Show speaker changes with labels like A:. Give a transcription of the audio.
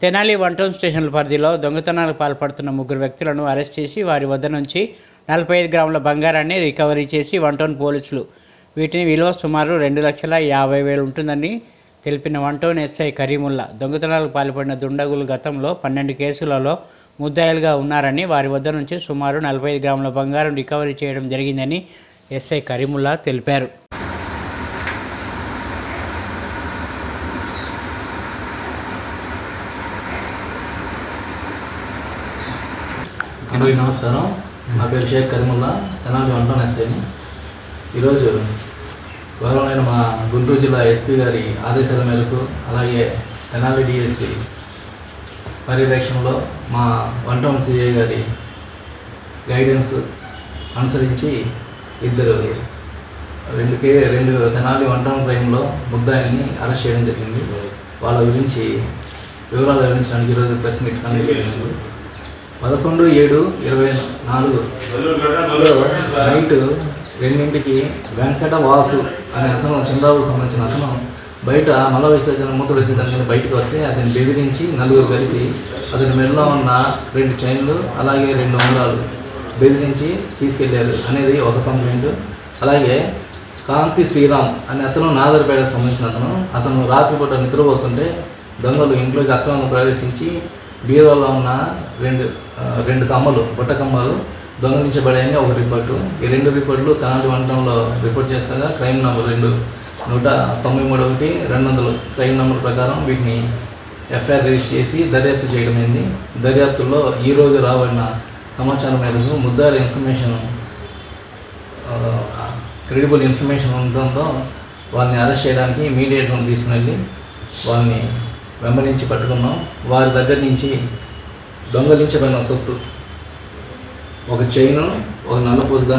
A: Tenali one town స్టేషన్ల పరిధిలో దొంగతనాలకు పాల్పడుతున్న ముగ్గురు వ్యక్తులను అరెస్ట్ చేసి వారి వద్ద నుంచి నలభై ఐదు గ్రాముల బంగారాన్ని రికవరీ చేసి వన్ టౌన్ పోలీసులు. వీటిని విలువ సుమారు రెండు లక్షల యాభై వేలు ఉంటుందని తెలిపిన వన్ టౌన్ ఎస్ఐ కరీముల్లా దొంగతనాలకు పాల్పడిన దుండగులు గతంలో పన్నెండు కేసులలో ముద్దాయిలుగా ఉన్నారని వారి వద్ద నుంచి సుమారు నలభై ఐదు గ్రాముల బంగారం రికవరీ చేయడం జరిగిందని ఎస్ఐ కరీముల్లా తెలిపారు.
B: అందరికీ నమస్కారం. నా పేరు షేక్ కరీముల్లా తెనాలి వంటం ఎస్ఐని ఈరోజు గౌరవమైన మా గుంటూరు జిల్లా ఎస్పీ గారి ఆదేశాల మేరకు అలాగే తెనాలి డిఎస్పీ పర్యవేక్షణలో మా వన్ టౌన్ సిఐ గారి గైడెన్స్ అనుసరించి ఇద్దరు రెండు కే రెండు తెనాలి వన్ టౌన్ క్రైమ్లో ముద్దాయిల్ని అరెస్ట్ చేయడం జరిగింది. వాళ్ళ గురించి వివరాలు వివరించడానికి ఈరోజు ప్రెస్ మీట్ కండక్ట్ చేయడం పదకొండు ఏడు ఇరవై నాలుగు. నైట్ రెండింటికి వెంకట వాసు అనే అతను చంద్రావుకు సంబంధించిన అతను బయట మల విసర్జన మూతలు వచ్చేదానికి బయటకు వస్తే అతన్ని బెదిరించి నలుగురు కలిసి అతని మెడలో ఉన్న రెండు చైన్లు అలాగే రెండు ఉంగరాలు బెదిరించి తీసుకెళ్ళారు అనేది ఒక కంప్లైంట్ అలాగే కాంతి శ్రీరామ్ అనే అతను నాగర్పేటకు సంబంధించిన అతను అతను రాత్రిపూట నిద్రపోతుంటే దొంగలు ఇంట్లోకి అక్రమంగా ప్రవేశించి బీరోలో ఉన్న రెండు రెండు కమ్మలు బుట్ట కమ్మలు దొంగలించబడాయని ఒక రిపోర్టు. ఈ రెండు రిపోర్టులు తనాటి వంటంలో రిపోర్ట్ చేస్తాగా క్రైమ్ నెంబర్ రెండు. నూట తొంభై మూడు ఒకటి రెండు వందలు. క్రైమ్ నెంబర్ ప్రకారం వీటిని ఎఫ్ఐఆర్ రిజిస్టర్ చేసి దర్యాప్తు చేయడమైంది. దర్యాప్తులో ఈరోజు రాబడిన సమాచారం మేరకు ముద్దారు ఇన్ఫర్మేషన్ క్రెడిబుల్ ఇన్ఫర్మేషన్ ఉండడంతో వాళ్ళని అరెస్ట్ చేయడానికి మీడియేటర్ని తీసుకుని వెళ్ళి వాళ్ళని వెంబడించి పట్టుకున్నాం. వారి దగ్గర నుంచి దొంగలించబడిన సొత్తు. ఒక చైను ఒక నల్ల నల్లపూస